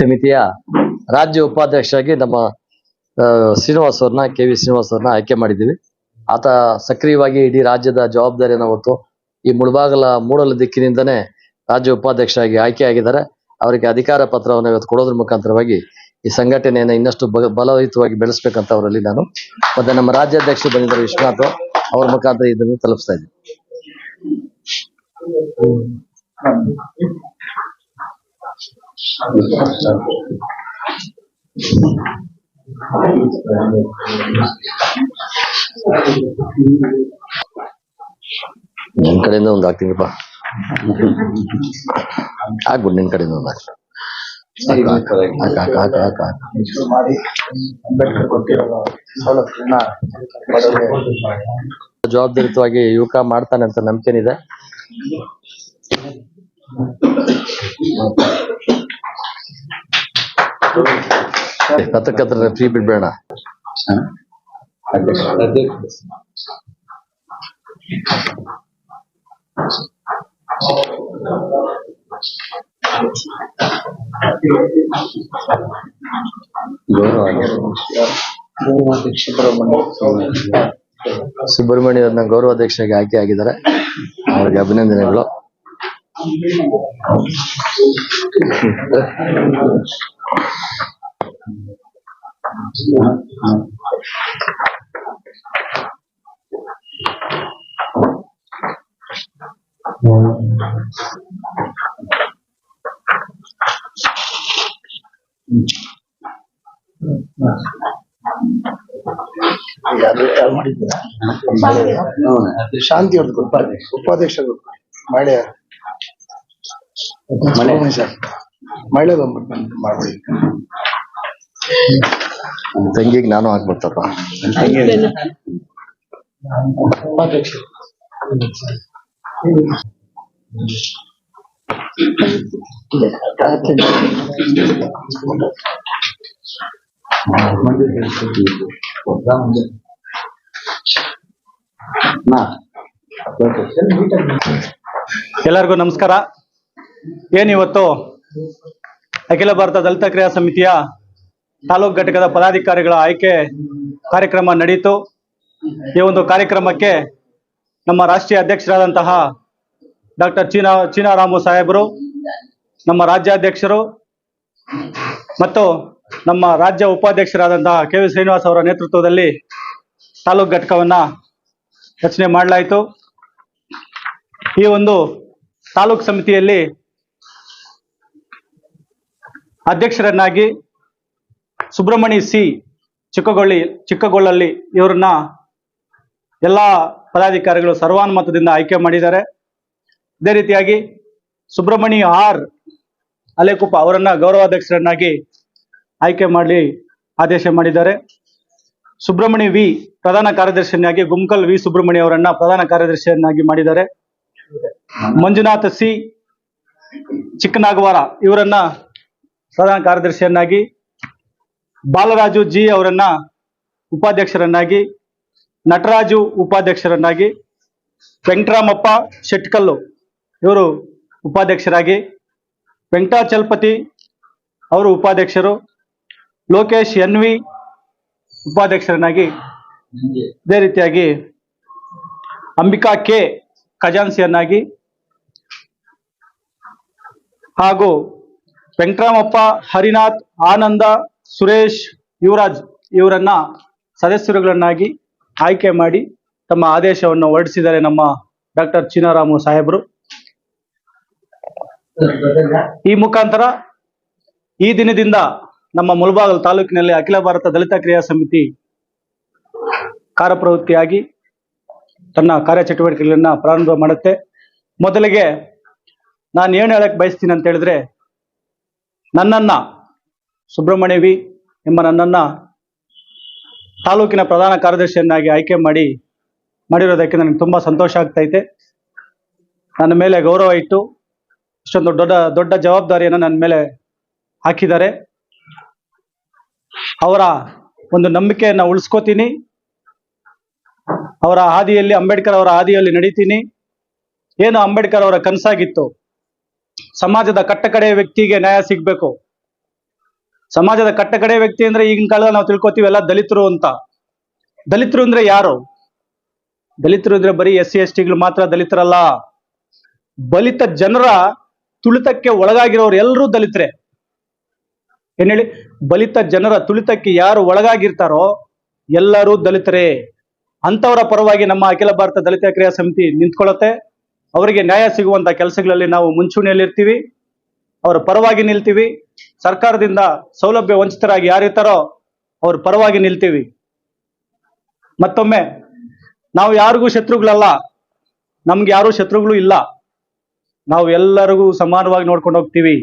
ಸಮಿತಿಯ ರಾಜ್ಯ ಉಪಾಧ್ಯಕ್ಷರಾಗಿ ನಮ್ಮ ಶ್ರೀನಿವಾಸ್ ಅವ್ರನ್ನ, ಕೆ ವಿ ಶ್ರೀನಿವಾಸ್ ಅವ್ರನ್ನ ಆಯ್ಕೆ ಮಾಡಿದ್ದೀವಿ. ಆತ ಸಕ್ರಿಯವಾಗಿ ಇಡೀ ರಾಜ್ಯದ ಜವಾಬ್ದಾರಿಯನ್ನು ಹೊತ್ತು ಈ ಮುಳಬಾಗಲ ಮೂಡಲ ದಿಕ್ಕಿನಿಂದನೇ ರಾಜ್ಯ ಉಪಾಧ್ಯಕ್ಷರಾಗಿ ಆಯ್ಕೆಯಾಗಿದ್ದಾರೆ ಅವರಿಗೆ ಅಧಿಕಾರ ಪತ್ರವನ್ನು ಇವತ್ತು ಕೊಡೋದ್ರ ಮುಖಾಂತರವಾಗಿ ಈ ಸಂಘಟನೆಯನ್ನು ಇನ್ನಷ್ಟು ಬಲಯುತವಾಗಿ ಬೆಳೆಸ್ಬೇಕಂತ ಅವರಲ್ಲಿ ನಾನು. ಮತ್ತೆ ನಮ್ಮ ರಾಜ್ಯಾಧ್ಯಕ್ಷರು ಬಂದಿದ್ದಾರೆ ವಿಶ್ವನಾಥ್ ಅವ್ರ ಮುಖಾಂತರ ಇದನ್ನು ತಲುಪಿಸ್ತಾ ಇದ್ದೀನಿ. ನಿನ್ ಕಡೆಯಿಂದ ಒಂದು ಹಾಕ್ತೀನಿಪ್ಪ. ಆಗ್ಬಿಡು ನಿನ್ ಕಡೆಯಿಂದ ಒಂದು ಜವಾಬ್ದಾರಿತವಾಗಿ ಯುವಕ ಮಾಡ್ತಾನೆ ಅಂತ ನಂಬಿಕೆನಿದೆ. ಕತ್ರ ಫ್ರೀ ಬಿಡ್ಬೇಡ. ಸುಬ್ರಹ್ಮಣ್ಯ ಅವ್ರನ್ನ ಗೌರವಾಧ್ಯಕ್ಷರಾಗಿ ಆಯ್ಕೆ ಆಗಿದ್ದಾರೆ. ಅವರಿಗೆ ಅಭಿನಂದನೆಗಳು. ಶಾಂತಿ ಅವ್ರದ್ದು ಉಪಾಧ್ಯಕ್ಷ. ಉಪಾಧ್ಯಕ್ಷರು ಮಹಿಳೆ. ಮಳೆ ಸರ್ ಮಹಿಳೆ ಬಂದ್ಬಿಟ್ಟು ಮಾಡ್ಬಿಡಿ. ನಮ್ ತಂಗಿಗೆ ನಾನು ಆಗ್ಬಿಡ್ತಪ್ಪ ಎಲ್ಲರಿಗೂ ನಮಸ್ಕಾರ. ಏನಿವತ್ತು ಅಖಿಲ ಭಾರತ ದಲಿತ ಕ್ರಿಯಾ ಸಮಿತಿಯ ತಾಲೂಕು ಘಟಕದ ಪದಾಧಿಕಾರಿಗಳ ಆಯ್ಕೆ ಕಾರ್ಯಕ್ರಮ ನಡೆಯಿತು ಈ ಒಂದು ಕಾರ್ಯಕ್ರಮಕ್ಕೆ ನಮ್ಮ ರಾಷ್ಟ್ರೀಯ ಅಧ್ಯಕ್ಷರಾದಂತಹ ಡಾಕ್ಟರ್ ಚೀನಾ, ಚೀನಾರಾಮು ಸಾಹೇಬರು, ನಮ್ಮ ರಾಜ್ಯಾಧ್ಯಕ್ಷರು ಮತ್ತು ನಮ್ಮ ರಾಜ್ಯ ಉಪಾಧ್ಯಕ್ಷರಾದಂತಹ ಕೆ ವಿ ಶ್ರೀನಿವಾಸ್ ಅವರ ನೇತೃತ್ವದಲ್ಲಿ ತಾಲೂಕು ಘಟಕವನ್ನ ರಚನೆ ಮಾಡಲಾಯಿತು. ಈ ಒಂದು ತಾಲೂಕ್ ಸಮಿತಿಯಲ್ಲಿ ಅಧ್ಯಕ್ಷರನ್ನಾಗಿ ಸುಬ್ರಹ್ಮಣಿ ಸಿ ಚಿಕ್ಕಗೊಳ್ಳಿ ಚಿಕ್ಕಗೊಳ್ಳಲ್ಲಿ ಇವರನ್ನ ಎಲ್ಲ ಪದಾಧಿಕಾರಿಗಳು ಸರ್ವಾನುಮತದಿಂದ ಆಯ್ಕೆ ಮಾಡಿದ್ದಾರೆ. ಅದೇ ರೀತಿಯಾಗಿ ಸುಬ್ರಹ್ಮಣಿ ಆರ್ ಅಲೆಕುಪ್ಪ ಅವರನ್ನ ಗೌರವಾಧ್ಯಕ್ಷರನ್ನಾಗಿ ಆಯ್ಕೆ ಮಾಡಿ ಆದೇಶ ಮಾಡಿದ್ದಾರೆ. ಸುಬ್ರಹ್ಮಣಿ ವಿ ಪ್ರಧಾನ ಕಾರ್ಯದರ್ಶಿಯನ್ನಾಗಿ ಗುಮ್ಕಲ್ ವಿ ಸುಬ್ರಹ್ಮಣಿ ಅವರನ್ನ ಪ್ರಧಾನ ಕಾರ್ಯದರ್ಶಿಯನ್ನಾಗಿ ಮಾಡಿದ್ದಾರೆ. ಮಂಜುನಾಥ ಸಿ ಚಿಕ್ಕನಾಗವಾರ ಇವರನ್ನ ಪ್ರಧಾನ ಕಾರ್ಯದರ್ಶಿಯನ್ನಾಗಿ ಬಾಲರಾಜು ಜಿ ಅವರನ್ನ ಉಪಾಧ್ಯಕ್ಷರನ್ನಾಗಿ, ನಟರಾಜು ಉಪಾಧ್ಯಕ್ಷರನ್ನಾಗಿ, ವೆಂಕಟರಾಮಪ್ಪ ಶೆಟ್ಕಲ್ಲು ಇವರು ಉಪಾಧ್ಯಕ್ಷರಾಗಿ, ವೆಂಕಟಾಚಲಪತಿ ಅವರು ಉಪಾಧ್ಯಕ್ಷರು, ಲೋಕೇಶ್ ಎನ್ ವಿ ಉಪಾಧ್ಯಕ್ಷರನ್ನಾಗಿ ಇದೇ ರೀತಿಯಾಗಿ ಅಂಬಿಕಾ ಕೆ ಖಜಾನ್ಸಿಯನ್ನಾಗಿ ಹಾಗೂ ವೆಂಕಟರಾಮಪ್ಪ, ಹರಿನಾಥ್, ಆನಂದ ಸುರೇಶ್ ಯುವರಾಜ್ ಇವರನ್ನ ಸದಸ್ಯರುಗಳನ್ನಾಗಿ ಆಯ್ಕೆ ಮಾಡಿ ತಮ್ಮ ಆದೇಶವನ್ನು ಹೊರಡಿಸಿದ್ದಾರೆ ನಮ್ಮ ಡಾಕ್ಟರ್ ಚಿನ್ನರಾಮು ಸಾಹೇಬರು. ಈ ಮುಖಾಂತರ ಈ ದಿನದಿಂದ ನಮ್ಮ ಮುಳಬಾಗಲ್ ತಾಲೂಕಿನಲ್ಲಿ ಅಖಿಲ ಭಾರತ ದಲಿತ ಕ್ರಿಯಾ ಸಮಿತಿ ಕಾರ್ಯಪ್ರವೃತ್ತಿಯಾಗಿ ತನ್ನ ಕಾರ್ಯಚಟುವಟಿಕೆಗಳನ್ನ ಪ್ರಾರಂಭ ಮಾಡುತ್ತೆ. ಮೊದಲಿಗೆ ನಾನು ಏನು ಹೇಳಕ್ ಬಯಸ್ತೀನಿ ಅಂತ ಹೇಳಿದ್ರೆ ನನ್ನನ್ನ ಸುಬ್ರಹ್ಮಣ್ಯ ವಿ ಎಂಬ ನನ್ನನ್ನು ತಾಲೂಕಿನ ಪ್ರಧಾನ ಕಾರ್ಯದರ್ಶಿಯನ್ನಾಗಿ ಆಯ್ಕೆ ಮಾಡಿ ಮಾಡಿರೋದಕ್ಕೆ ನನಗೆ ತುಂಬ ಸಂತೋಷ ಆಗ್ತೈತೆ. ನನ್ನ ಮೇಲೆ ಗೌರವ ಇಟ್ಟು ಇಷ್ಟೊಂದು ದೊಡ್ಡ ದೊಡ್ಡ ಜವಾಬ್ದಾರಿಯನ್ನು ನನ್ನ ಮೇಲೆ ಹಾಕಿದ್ದಾರೆ. ಅವರ ಒಂದು ನಂಬಿಕೆಯನ್ನು ಉಳಿಸ್ಕೋತೀನಿ. ಅವರ ಹಾದಿಯಲ್ಲಿ, ಅಂಬೇಡ್ಕರ್ ಅವರ ಹಾದಿಯಲ್ಲಿ ನಡೀತೀನಿ. ಏನು ಅಂಬೇಡ್ಕರ್ ಅವರ ಕನಸಾಗಿತ್ತು? ಸಮಾಜದ ಕಟ್ಟಕಡೆಯ ವ್ಯಕ್ತಿಗೆ ನ್ಯಾಯ ಸಿಗ್ಬೇಕು. ಸಮಾಜದ ಕಟ್ಟಕಡೆ ವ್ಯಕ್ತಿ ಅಂದ್ರೆ ಈಗಿನ ಕಾಲದಲ್ಲಿ ನಾವು ತಿಳ್ಕೊತೀವಿ ಎಲ್ಲ ದಲಿತರು ಅಂತ. ದಲಿತರು ಅಂದ್ರೆ ಯಾರು? ದಲಿತರು ಅಂದ್ರೆ ಬರೀ ಎಸ್ ಸಿ, ಎಸ್ ಟಿಗಳು ಮಾತ್ರ ದಲಿತರಲ್ಲ. ಬಲಿತ ಜನರ ತುಳಿತಕ್ಕೆ ಒಳಗಾಗಿರೋರು ಎಲ್ಲರೂ ದಲಿತರೆ. ಏನ್ ಹೇಳಿ? ಬಲಿತ ಜನರ ತುಳಿತಕ್ಕೆ ಯಾರು ಒಳಗಾಗಿರ್ತಾರೋ ಎಲ್ಲರೂ ದಲಿತರೇ. ಅಂತವರ ಪರವಾಗಿ ನಮ್ಮ ಅಖಿಲ ಭಾರತ ದಲಿತ ಕ್ರಿಯಾ ಸಮಿತಿ ನಿಂತ್ಕೊಳ್ಳುತ್ತೆ. ಅವರಿಗೆ ನ್ಯಾಯ ಸಿಗುವಂತ ಕೆಲಸಗಳಲ್ಲಿ ನಾವು ಮುಂಚೂಣಿಯಲ್ಲಿರ್ತೀವಿ. ಅವರ ಪರವಾಗಿ ನಿಲ್ತೀವಿ. ಸರ್ಕಾರದಿಂದ ಸೌಲಭ್ಯ ವಂಚಿತರಾಗಿ ಯಾರಿರ್ತಾರೋ ಅವ್ರ ಪರವಾಗಿ ನಿಲ್ತೀವಿ. ಮತ್ತೊಮ್ಮೆ, ನಾವು ಯಾರಿಗೂ ಶತ್ರುಗಳಲ್ಲ, ನಮ್ಗೆ ಯಾರೂ ಶತ್ರುಗಳು ಇಲ್ಲ. ನಾವು ಎಲ್ಲರಿಗೂ ಸಮಾನವಾಗಿ ನೋಡ್ಕೊಂಡು ಹೋಗ್ತೀವಿ.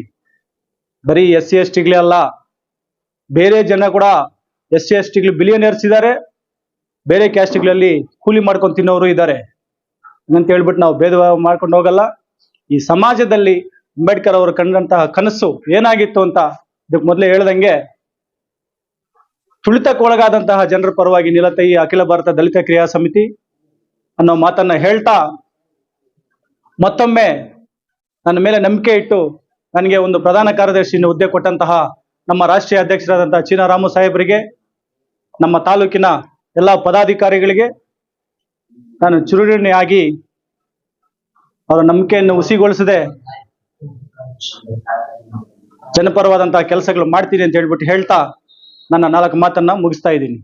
ಬರೀ ಎಸ್ ಸಿ ಎಸ್ ಟಿಗಳೇ ಅಲ್ಲ, ಬೇರೆ ಜನ ಕೂಡ ಎಸ್ ಸಿ ಎಸ್ ಟಿಗಳು ಇದ್ದಾರೆ, ಬೇರೆ ಕ್ಯಾಸ್ಟ್ಗಳಲ್ಲಿ ಕೂಲಿ ಮಾಡ್ಕೊಂಡು ತಿನ್ನೋರು ಇದ್ದಾರೆ. ಅಂತ ಹೇಳ್ಬಿಟ್ಟು ನಾವು ಭೇದ ಮಾಡ್ಕೊಂಡು ಹೋಗಲ್ಲ. ಈ ಸಮಾಜದಲ್ಲಿ ಅಂಬೇಡ್ಕರ್ ಅವರು ಕಂಡಂತಹ ಕನಸು ಏನಾಗಿತ್ತು ಅಂತ ಇದಕ್ಕೆ ಮೊದಲೇ ಹೇಳ್ದಂಗೆ, ತುಳಿತಕ್ಕೆ ಒಳಗಾದಂತಹ ಜನರ ಪರವಾಗಿ ನಿಲತ ಈ ಅಖಿಲ ಭಾರತ ದಲಿತ ಕ್ರಿಯಾ ಸಮಿತಿ ಅನ್ನೋ ಮಾತನ್ನ ಹೇಳ್ತಾ ಮತ್ತೊಮ್ಮೆ ನನ್ನ ಮೇಲೆ ನಂಬಿಕೆ ಇಟ್ಟು ನನಗೆ ಒಂದು ಪ್ರಧಾನ ಕಾರ್ಯದರ್ಶಿಯನ್ನು ಹುದ್ದೆ ಕೊಟ್ಟಂತಹ ನಮ್ಮ ರಾಷ್ಟ್ರೀಯ ಅಧ್ಯಕ್ಷರಾದಂತಹ ಚೀನಾ ರಾಮು ಸಾಹೇಬರಿಗೆ, ನಮ್ಮ ತಾಲೂಕಿನ ಎಲ್ಲ ಪದಾಧಿಕಾರಿಗಳಿಗೆ ನಾನು ಚುರುಣಿಯಾಗಿ ಅವರ ನಂಬಿಕೆಯನ್ನು ಹುಸಿಗೊಳಿಸದೆ ಜನಪರವಾದಂತಹ ಕೆಲಸಗಳು ಮಾಡ್ತೀನಿ ಅಂತ ಹೇಳ್ಬಿಟ್ಟು ಹೇಳ್ತಾ ನನ್ನ ನಾಲ್ಕು ಮಾತನ್ನ ಮುಗಿಸ್ತಾ ಇದ್ದೀನಿ.